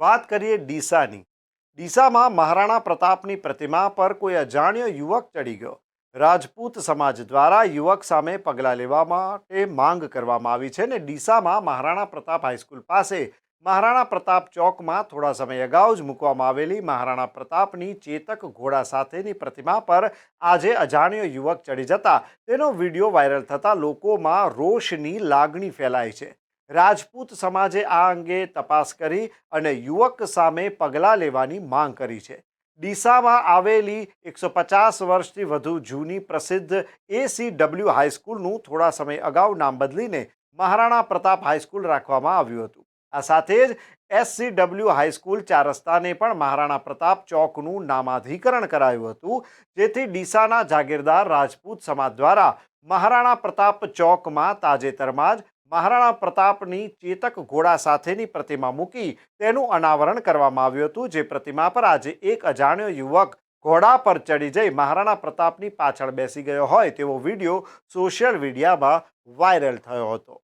વાત કરીએ ડીસાની. ડીસામાં મહારાણા પ્રતાપની પ્રતિમા પર કોઈ અજાણ્યો યુવક ચડી ગયો. રાજપૂત સમાજ દ્વારા યુવક સામે પગલાં લેવા માટે માંગ કરવામાં આવી છે ને ડીસામાં મહારાણા પ્રતાપ હાઈસ્કૂલ પાસે મહારાણા પ્રતાપ ચોકમાં થોડા સમય અગાઉ જ મૂકવામાં આવેલી મહારાણા પ્રતાપની ચેતક ઘોડા સાથેની પ્રતિમા પર આજે અજાણ્યો યુવક ચડી જતા તેનો વીડિયો વાયરલ થતાં લોકોમાં રોષની લાગણી ફેલાઈ છે. રાજપૂત સમાજે આ અંગે તપાસ કરી અને યુવક સામે પગલાં લેવાની માંગ કરી છે. ડીસામાં આવેલી એકસો પચાસ વર્ષથી વધુ જૂની પ્રસિદ્ધ એસી ડબલ્યુ હાઈસ્કૂલનું થોડા સમય અગાઉ નામ બદલીને મહારાણા પ્રતાપ હાઈસ્કૂલ રાખવામાં આવ્યું હતું. આ સાથે જ એસસીડબલ્યુ હાઈસ્કૂલ ચાર રસ્તાને પણ મહારાણા પ્રતાપ ચોકનું નામાધિકરણ કરાયું હતું, જેથી ડીસાના જાગીરદાર રાજપૂત સમાજ દ્વારા મહારાણા પ્રતાપ ચોકમાં તાજેતરમાં જ મહારાણા પ્રતાપની ચેતક ઘોડા સાથેની પ્રતિમા મૂકી તેનું અનાવરણ કરવામાં આવ્યું હતું. જે પ્રતિમા પર આજે એક અજાણ્યો યુવક ઘોડા પર ચડી જઈ મહારાણા પ્રતાપની પાછળ બેસી ગયો હોય તેવો વીડિયો સોશિયલ મીડિયામાં વાયરલ થયો હતો.